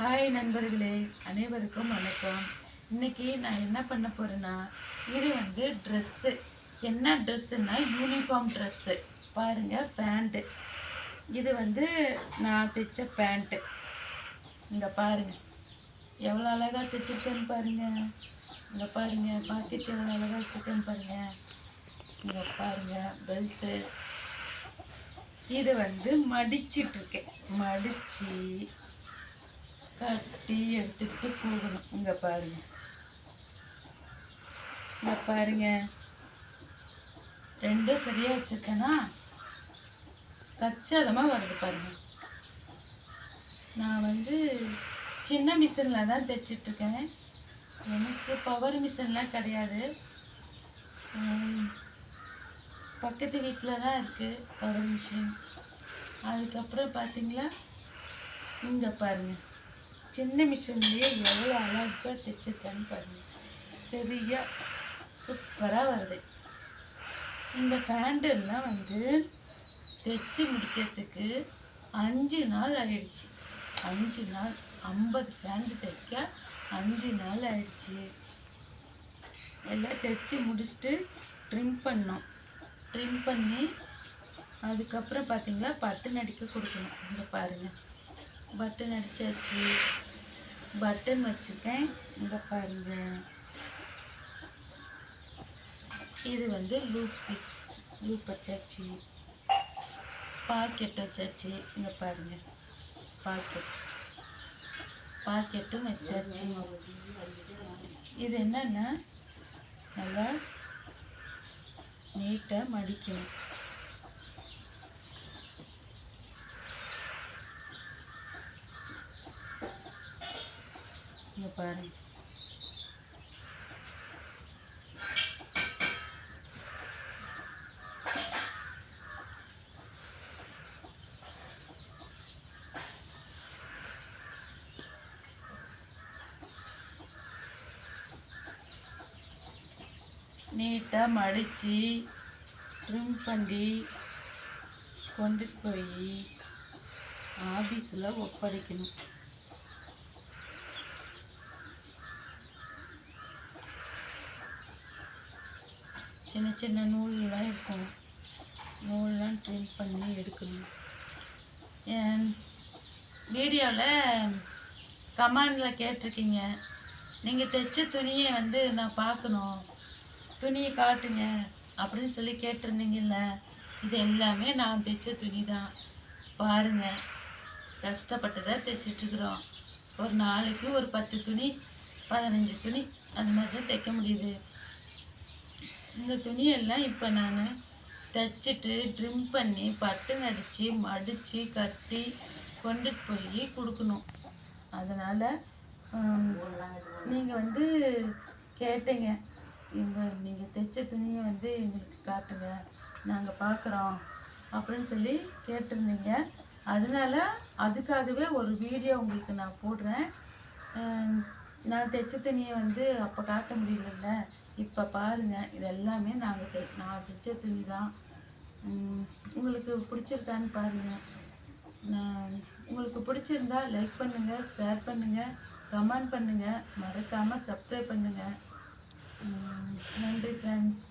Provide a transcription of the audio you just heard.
Hi நண்பர்களே. அனைவருக்கும் வணக்கம். இன்னைக்கு நான் என்ன பண்ண போறேன்னா இது வந்து ட்ரெஸ்ஸு என்ன ட்ரெஸ்ஸுன்னா யூனிஃபார்ம் ட்ரெஸ்ஸு பாருங்க பேண்ட்டு இது வந்து நான் தைச்ச பேண்ட்டு இங்கே பாருங்க. எவ்வளோ அழகாக தைச்சிருக்கேன்னு பாருங்க. இங்கே பாருங்க பாக்கெட் எவ்வளோ அழகாக வச்சுருக்கேன்னு பாருங்க. இங்கே பாருங்க பெல்ட்டு இது வந்து மடிச்சிட்ருக்கேன் மடித்து மடிச்சு கட்டி எடுத்துக்கிட்டு போகணும். இங்க பாருங்க. இங்க பாருங்க. ரெண்டும் சரியா வச்சுருக்கேன்னா தச்சதமாக வருது பாருங்க. நான் வந்து சின்ன மிஷினில் தான் தைச்சிட்டு இருக்கேன் எனக்கு பவர் மிஷின்லாம் கிடையாது. பக்கத்து வீட்டில் தான் இருக்குது பவர் மிஷின் அதுக்கப்புறம் பார்த்தீங்களா இங்கே பாருங்கள் சின்ன மிஷின்லேயே எவ்வளோ அழகாக தைச்சிருக்கேன்னு பாருங்க. சரியா சூப்பராக வருது. இந்த பேண்டெல்லாம் வந்து தைச்சி முடிக்கிறதுக்கு அஞ்சு நாள் ஆயிடுச்சு. அஞ்சு நாள் ஐம்பது ஃபேண்டு தைக்க அஞ்சு நாள் ஆயிடுச்சு. எல்லாம் தைச்சி முடிச்சுட்டு ட்ரிம் பண்ணோம். ட்ரிம் பண்ணி அதுக்கப்புறம் பார்த்தீங்கன்னா பட்டு நடிக்க கொடுக்கணும். இங்கே பாருங்கள் பட்டன் அடிச்சாச்சு. பட்டன் வச்சுருக்கேன். இங்கே பாருங்க. இது வந்து லூப் பீஸ் லூப் வச்சாச்சு பாக்கெட் வச்சாச்சு. இங்கே பாருங்க. பாக்கெட் பாக்கெட்டும் வச்சாச்சு. இது என்னென்னா நல்லா நீட்டாக மடிக்கணும். இங்கே பாருங்க. நீட்டாக மடித்து ட்ரிம் பண்ணி கொண்டு போய் ஆஃபீஸில் ஒப்படைக்கணும். சின்ன சின்ன நூல்லாம் இருக்கும். நூல்லாம் ட்ரிம் பண்ணி எடுக்கணும். என் வீடியோவில் கமாண்டில் கேட்டிருக்கீங்க. நீங்கள் தைச்ச துணியை வந்து நான் பார்க்கணும். துணியை காட்டுங்க அப்படின்னு சொல்லி கேட்டிருந்தீங்கல்ல. இது எல்லாமே நான் தைச்ச துணி தான் பாருங்கள் கஷ்டப்பட்டு தான் தைச்சிட்ருக்குறோம். ஒரு நாளைக்கு ஒரு பத்து துணி பதினஞ்சு துணி அந்த மாதிரி தான் தைக்க முடியுது. இந்த துணியெல்லாம் இப்போ நான் தைச்சிட்டு ட்ரிம் பண்ணி பட்டன் அடித்து மடித்து கட்டி கொண்டுட்டு போய் கொடுக்கணும். அதனால் நீங்கள் வந்து கேட்டீங்க. இந்த நீங்கள் தைச்ச துணியை வந்து எங்களுக்கு காட்டுங்க. நாங்கள் பார்க்குறோம் அப்படின்னு சொல்லி கேட்டிருந்தீங்க. அதனால அதுக்காகவே ஒரு வீடியோ உங்களுக்கு நான் போடுறேன். நான் தைச்ச துணியை வந்து அப்போ காட்ட முடியலல்ல. இப்போ பாருங்கள் இது எல்லாமே நாங்கள் நான் பிடிச்ச துணி தான். உங்களுக்கு பிடிச்சிருக்கான்னு பாருங்கள் நான் உங்களுக்கு பிடிச்சிருந்தா லைக் பண்ணுங்கள் ஷேர் பண்ணுங்கள் கமெண்ட் பண்ணுங்கள் மறக்காமல் சப்ஸ்கிரைப் பண்ணுங்கள் நன்றி ஃப்ரெண்ட்ஸ்